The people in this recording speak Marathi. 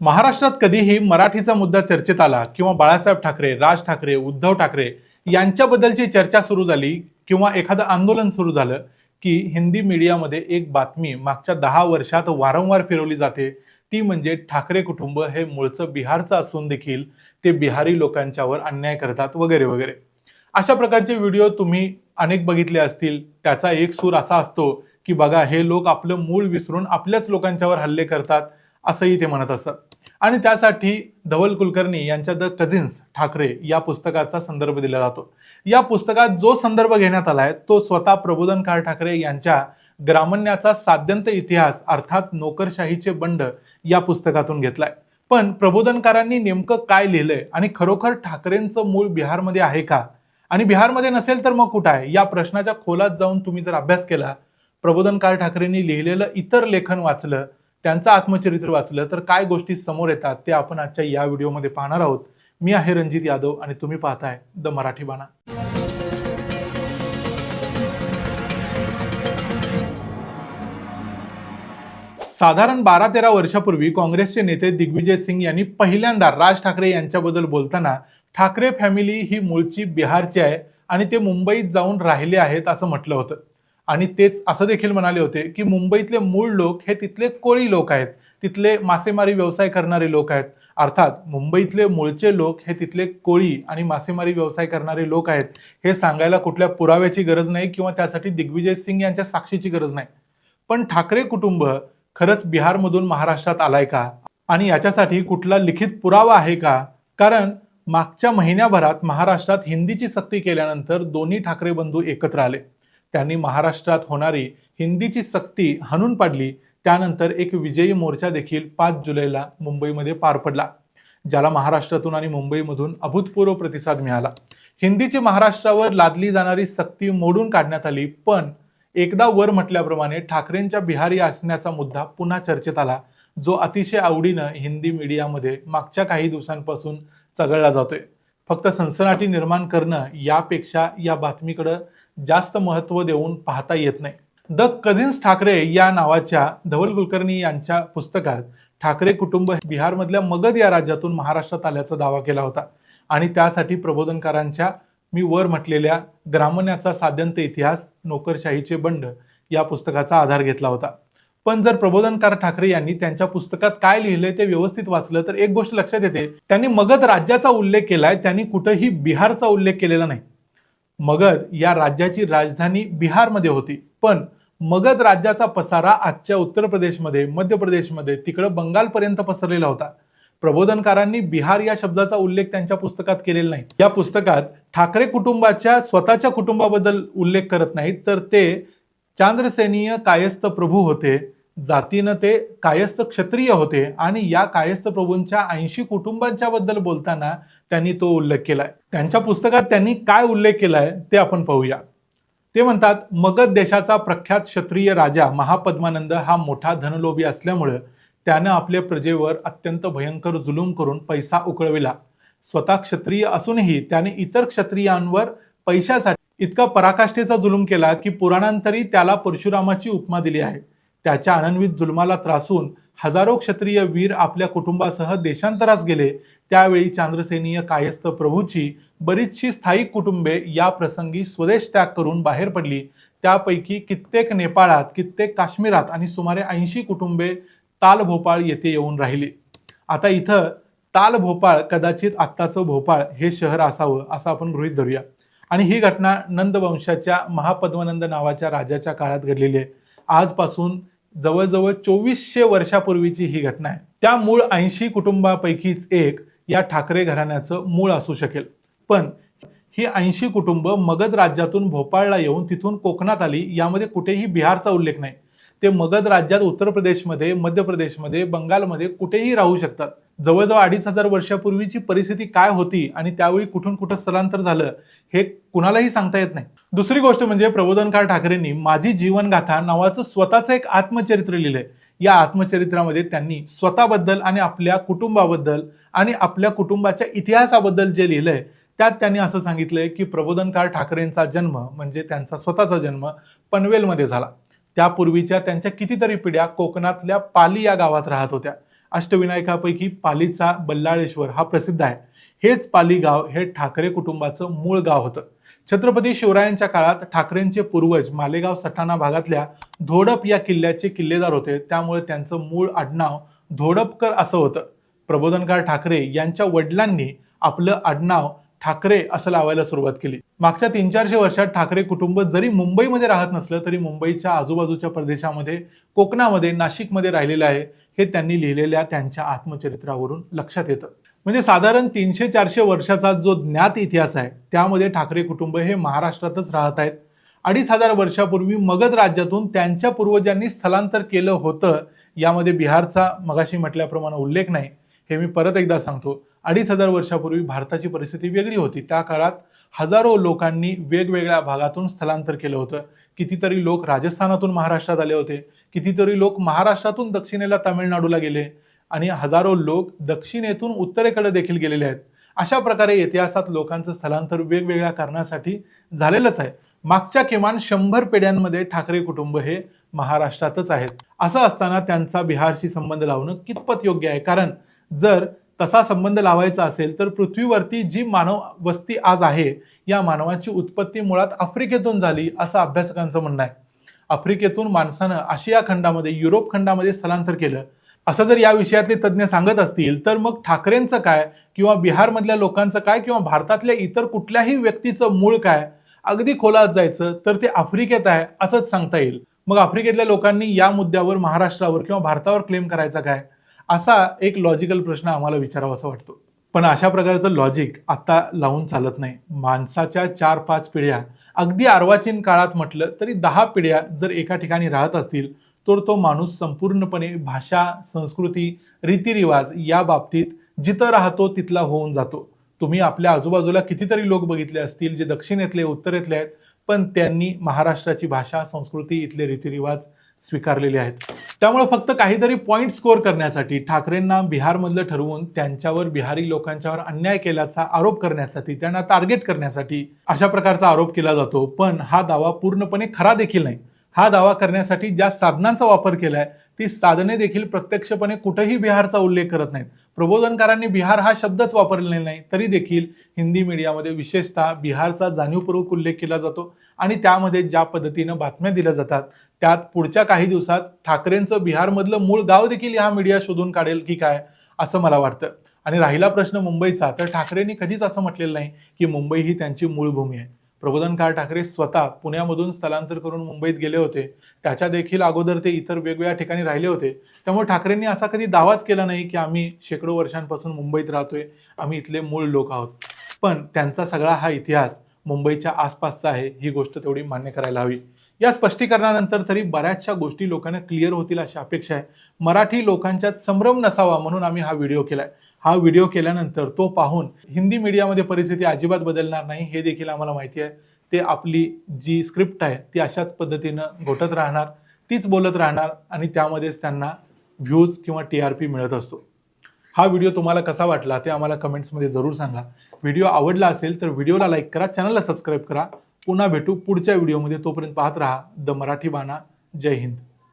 महाराष्ट्रात कधीही मराठीचा मुद्दा चर्चेत आला किंवा बाळासाहेब ठाकरे राज ठाकरे उद्धव ठाकरे यांच्याबद्दलची चर्चा सुरू झाली किंवा एखादं आंदोलन सुरू झालं की हिंदी मीडियामध्ये एक बातमी मागच्या दहा वर्षात वारंवार फिरवली जाते ती म्हणजे ठाकरे कुटुंब हे मूळचं बिहारचं असून देखील ते बिहारी लोकांच्यावर अन्याय करतात वगैरे वगैरे. अशा प्रकारचे व्हिडिओ तुम्ही अनेक बघितले असतील. त्याचा एक सूर असा असतो की बघा हे लोक आपलं मूळ विसरून आपल्याच लोकांच्यावर हल्ले करतात असंही ते म्हणत असतात आणि त्यासाठी धवल कुलकर्णी यांच्या द कझिन्स ठाकरे या पुस्तकाचा संदर्भ दिला जातो. या पुस्तकात जो संदर्भ घेण्यात आला आहे तो स्वतः प्रबोधनकार ठाकरे यांच्या ग्रामण्याचा साध्यंत इतिहास अर्थात नोकरशाहीचे बंड या पुस्तकातून घेतलाय. पण प्रबोधनकारांनी नेमकं काय लिहिलंय आणि खरोखर ठाकरेंचं मूळ बिहारमध्ये आहे का? आणि बिहारमध्ये नसेल तर मग कुठं आहे? या प्रश्नाच्या खोलात जाऊन तुम्ही जर अभ्यास केला प्रबोधनकार ठाकरेंनी लिहिलेलं इतर लेखन वाचलं त्यांचं आत्मचरित्र वाचलं तर काय गोष्टी समोर येतात ते आपण आजच्या या व्हिडिओमध्ये पाहणार आहोत. मी आहे रणजित यादव आणि तुम्ही पाहताय द मराठी बाणा. साधारण बारा तेरा वर्षापूर्वी काँग्रेसचे नेते दिग्विजय सिंग यांनी पहिल्यांदा राज ठाकरे यांच्याबद्दल बोलताना ठाकरे फॅमिली ही मूळची बिहारची आहे आणि ते मुंबईत जाऊन राहिले आहेत असं म्हटलं होतं. आणि तेच असं देखील म्हणाले होते की मुंबईतले मूळ लोक हे तिथले कोळी लोक आहेत. तिथले मासेमारी व्यवसाय करणारे लोक आहेत. अर्थात मुंबईतले मूळचे लोक हे तिथले कोळी आणि मासेमारी व्यवसाय करणारे लोक आहेत. हे सांगायला कुठल्या पुराव्याची गरज नाही किंवा त्यासाठी दिग्विजय सिंग यांच्या साक्षीची गरज नाही. पण ठाकरे कुटुंब खरंच बिहारमधून महाराष्ट्रात आलाय का? आणि याच्यासाठी कुठला लिखित पुरावा आहे का? कारण मागच्या महिन्याभरात महाराष्ट्रात हिंदीची सक्ती केल्यानंतर दोन्ही ठाकरे बंधू एकत्र आले. त्यांनी महाराष्ट्रात होणारी हिंदीची सक्ती हाणून पाडली. त्यानंतर एक विजयी मोर्चा देखील पाच जुलैला मुंबईमध्ये पार पडला ज्याला महाराष्ट्रातून आणि मुंबईमधून अभूतपूर्व प्रतिसाद मिळाला. हिंदीची महाराष्ट्रावर लादली जाणारी सक्ती मोडून काढण्यात आली पण एकदा वर म्हटल्याप्रमाणे ठाकरेंच्या बिहारी असण्याचा मुद्दा पुन्हा चर्चेत आला जो अतिशय आवडीनं हिंदी मीडियामध्ये मागच्या काही दिवसांपासून चघळला जातोय. फक्त सनसनाटी निर्माण करणं यापेक्षा या बातमीकडं जास्त महत्त्व देऊन पाहता येत नाही. द कझिन्स ठाकरे या नावाच्या धवल कुलकर्णी यांच्या पुस्तकात ठाकरे कुटुंब बिहारमधल्या मगध या राज्यातून महाराष्ट्रात आल्याचा दावा केला होता. आणि त्यासाठी प्रबोधनकारांच्या मी वर म्हटलेल्या ग्रामण्याचा साध्यंत इतिहास नोकरशाहीचे बंड या पुस्तकाचा आधार घेतला होता. पण जर प्रबोधनकार ठाकरे यांनी त्यांच्या पुस्तकात काय लिहिलंय ते व्यवस्थित वाचलं तर एक गोष्ट लक्षात येते. त्यांनी मगध राज्याचा उल्लेख केलाय त्यांनी कुठेही बिहारचा उल्लेख केलेला नाही. मगध या राज्याची राजधानी बिहारमध्ये होती. पण मगध राज्याचा पसारा आजच्या उत्तर प्रदेशमध्ये मध्य प्रदेशमध्ये तिकडं बंगालपर्यंत पसरलेला होता. प्रबोधनकारांनी बिहार या शब्दाचा उल्लेख त्यांच्या पुस्तकात केलेला नाही. या पुस्तकात ठाकरे कुटुंबाच्या स्वतःच्या कुटुंबाबद्दल उल्लेख करत नाहीत तर ते चांद्रसेनीय कायस्थ प्रभू होते. जातीनं ते कायस्थ क्षत्रिय होते आणि या कायस्थ प्रभूंच्या ऐंशी कुटुंबांच्या बद्दल बोलताना त्यांनी तो उल्लेख केलाय. त्यांच्या पुस्तकात त्यांनी काय उल्लेख केलाय ते आपण पाहूया. ते म्हणतात मगध देशाचा प्रख्यात क्षत्रिय राजा महापद्मानंद हा मोठा धनलोभी असल्यामुळे त्यानं आपल्या प्रजेवर अत्यंत भयंकर जुलूम करून पैसा उकळविला. स्वतः क्षत्रिय असूनही त्याने इतर क्षत्रियांवर पैशासाठी इतका पराकाष्ठेचा जुलूम केला की पुराणांतरी त्याला परशुरामाची उपमा दिली आहे. त्याच्या अनन्वित जुलमाला त्रासून हजारो क्षत्रिय वीर आपल्या कुटुंबासह देशांतरास गेले. त्यावेळी चांद्रसेनीय कायस्थ प्रभूची बरीचशी स्थायिक कुटुंबे या प्रसंगी स्वदेश त्याग करून बाहेर पडली. त्यापैकी कित्येक नेपाळात कित्येक काश्मीरात आणि सुमारे ऐंशी कुटुंबे ताल भोपाळ येथे येऊन राहिली. आता इथं ताल भोपाळ कदाचित आत्ताचं भोपाळ हे शहर असावं असं आपण गृहीत धरूया. आणि ही घटना नंदवंशाच्या महापद्मनंद नावाच्या राजाच्या काळात घडलेली आहे. आजपासून जवळजवळ चोवीसशे वर्षापूर्वीची ही घटना आहे. त्या मूळ ऐंशी कुटुंबापैकीच एक या ठाकरे घराण्याचं मूळ असू शकेल. पण ही ऐंशी कुटुंब मगध राज्यातून भोपाळला येऊन तिथून कोकणात आली यामध्ये कुठेही बिहारचा उल्लेख नाही. ते मगध राज्यात उत्तर प्रदेशमध्ये मध्य प्रदेशमध्ये बंगालमध्ये कुठेही राहू शकतात. जवळजवळ अडीच हजार वर्षापूर्वीची परिस्थिती काय होती आणि त्यावेळी कुठून कुठं स्थलांतर झालं हे कुणालाही सांगता येत नाही. दुसरी गोष्ट म्हणजे प्रबोधनकार ठाकरेंनी माझी जीवनगाथा नावाचं स्वतःचं एक आत्मचरित्र लिहिलंय. या आत्मचरित्रामध्ये त्यांनी स्वतःबद्दल आणि आपल्या कुटुंबाबद्दल आणि आपल्या कुटुंबाच्या इतिहासाबद्दल जे लिहिलंय त्यात त्यांनी असं सांगितलंय की प्रबोधनकार ठाकरेंचा जन्म म्हणजे त्यांचा स्वतःचा जन्म पनवेलमध्ये झाला. त्यापूर्वीच्या त्यांच्या कितीतरी पिढ्या कोकणातल्या पाली या गावात राहत होत्या. अष्टविनायकापैकी पालीचा बल्लाळेश्वर हा प्रसिद्ध आहे. हेच पाली गाव हे ठाकरे कुटुंबाचं मूळ गाव होतं. छत्रपती शिवरायांच्या काळात ठाकरेंचे पूर्वज मालेगाव सटाणा भागातल्या धोडप या किल्ल्याचे किल्लेदार होते. त्यामुळे त्यांचं मूळ आडनाव धोडपकर असं होतं. प्रबोधनकार ठाकरे यांच्या वडिलांनी आपलं आडनाव ठाकरे असं लावायला सुरुवात केली. मागच्या तीन चारशे वर्षात ठाकरे कुटुंब जरी मुंबईमध्ये राहत नसलं तरी मुंबईच्या आजूबाजूच्या प्रदेशामध्ये कोकणामध्ये नाशिकमध्ये राहिलेलं आहे हे त्यांनी लिहिलेल्या त्यांच्या आत्मचरित्रावरून लक्षात येतं. म्हणजे साधारण तीनशे चारशे वर्षाचा जो ज्ञात इतिहास आहे त्यामध्ये ठाकरे कुटुंब हे महाराष्ट्रातच राहत आहेत. अडीच हजार वर्षापूर्वी मगध राज्यातून त्यांच्या पूर्वजांनी स्थलांतर केलं होतं यामध्ये बिहारचा मगाशी म्हटल्याप्रमाणे उल्लेख नाही. हे मी परत एकदा सांगतो. अडीच हजार वर्षापूर्वी भारताची परिस्थिती वेगळी होती. त्या काळात हजारो लोकांनी वेगवेगळ्या भागातून स्थलांतर केलं होतं. कितीतरी लोक राजस्थानातून महाराष्ट्रात आले होते. कितीतरी लोक महाराष्ट्रातून दक्षिणेला तामिळनाडूला गेले आणि हजारो लोक दक्षिणेतून उत्तरेकडे देखील गेलेले आहेत. अशा प्रकारे इतिहासात लोकांचं स्थलांतर वेगवेगळ्या कारणासाठी झालेलंच आहे. मागच्या किमान शंभर पिढ्यांमध्ये ठाकरे कुटुंब हे महाराष्ट्रातच आहेत. असं असताना त्यांचा बिहारशी संबंध लावणं कितपत योग्य आहे? कारण जर तसा संबंध लावायचा असेल तर पृथ्वीवरती जी मानव वस्ती आज आहे या मानवाची उत्पत्ती मुळात आफ्रिकेतून झाली असं अभ्यासकांचं म्हणणं आहे. आफ्रिकेतून माणसानं आशिया खंडामध्ये युरोप खंडामध्ये स्थलांतर केलं. असं जर या विषयातले तज्ज्ञ सांगत असतील तर मग ठाकरेंचं काय किंवा बिहारमधल्या लोकांचं काय किंवा भारतातल्या इतर कुठल्याही व्यक्तीचं मूळ काय अगदी खोलात जायचं तर ते आफ्रिकेत आहे असंच सांगता येईल. मग आफ्रिकेतल्या लोकांनी या मुद्द्यावर महाराष्ट्रावर किंवा भारतावर क्लेम करायचा काय? असा एक लॉजिकल प्रश्न आम्हाला विचारावा असं वाटतो. पण अशा प्रकारचं लॉजिक आता लावून चालत नाही. माणसाच्या चार पाच पिढ्या अगदी अर्वाचीन काळात म्हटलं तरी दहा पिढ्या जर एका ठिकाणी राहत असतील तर तो माणूस संपूर्णपणे भाषा संस्कृती रीतिरिवाज या बाबतीत जिथं राहतो तिथला होऊन जातो. तुम्ही आपल्या आजूबाजूला कितीतरी लोक बघितले असतील जे दक्षिणेतले उत्तरेतले आहेत पण त्यांनी महाराष्ट्राची भाषा संस्कृती इथले रीतिरिवाज स्वीकारलेले आहेत. त्यामुळे फक्त काहीतरी पॉईंट स्कोअर करण्यासाठी ठाकरेंना बिहारमधलं ठरवून त्यांच्यावर बिहारी लोकांच्यावर अन्याय केल्याचा आरोप करण्यासाठी त्यांना टार्गेट करण्यासाठी अशा प्रकारचा आरोप केला जातो. पण हा दावा पूर्णपणे खरा देखील नाही. हा दावा करण्यासाठी ज्या साधनांचा वापर केलाय ती साधने देखील प्रत्यक्षपणे कुठेही बिहारचा उल्लेख करत नाहीत. प्रबोधनकारांनी बिहार हा शब्दच वापरलेला नाही तरी देखील हिंदी मीडियामध्ये विशेषतः बिहारचा जाणीवपूर्वक उल्लेख केला जातो आणि त्यामध्ये ज्या पद्धतीनं बातम्या दिल्या जातात त्यात पुढच्या काही दिवसात ठाकरेंचं बिहारमधलं मूळ गाव देखील हा मीडिया शोधून काढेल की काय असं मला वाटतं. आणि राहिला प्रश्न मुंबईचा तर ठाकरेंनी कधीच असं म्हटलेलं नाही की मुंबई ही त्यांची मूळ भूमी आहे. प्रबोधनकार ठाकरे स्वतः पुण्यामधून स्थलांतर करून मुंबईत गेले होते. त्याच्या देखील अगोदर ते इतर वेगवेगळ्या ठिकाणी राहिले होते. त्यामुळे ठाकरेंनी असा कधी दावाच केला नाही की आम्ही शेकडो वर्षांपासून मुंबईत राहतोय आम्ही इथले मूळ लोक आहोत. पण त्यांचा सगळा हा इतिहास मुंबईच्या आसपासचा आहे ही गोष्ट तेवढी मान्य करायला हवी. या स्पष्टीकरणानंतर तरी बऱ्याचशा गोष्टी लोकांना क्लिअर होतील अशी अपेक्षा आहे. मराठी लोकांच्यात संभ्रम नसावा म्हणून आम्ही हा व्हिडिओ केलाय. हा व्हिडिओ केल्यानंतर तो पाहून हिंदी मीडियामध्ये परिस्थिती अजिबात बदलणार नाही हे देखील आम्हाला माहिती आहे. ते आपली जी स्क्रिप्ट आहे ती अशाच पद्धतीनं घोटत राहणार तीच बोलत राहणार आणि त्यामध्येच त्यांना व्ह्यूज किंवा टी आर पी मिळत असतो. हा व्हिडिओ तुम्हाला कसा वाटला ते आम्हाला कमेंट्समध्ये जरूर सांगा. व्हिडिओ आवडला असेल तर व्हिडिओला लाईक करा चॅनलला सबस्क्राईब करा. पुन्हा भेटू पुढच्या व्हिडिओमध्ये. तोपर्यंत पाहत राहा द मराठी बाणा. जय हिंद.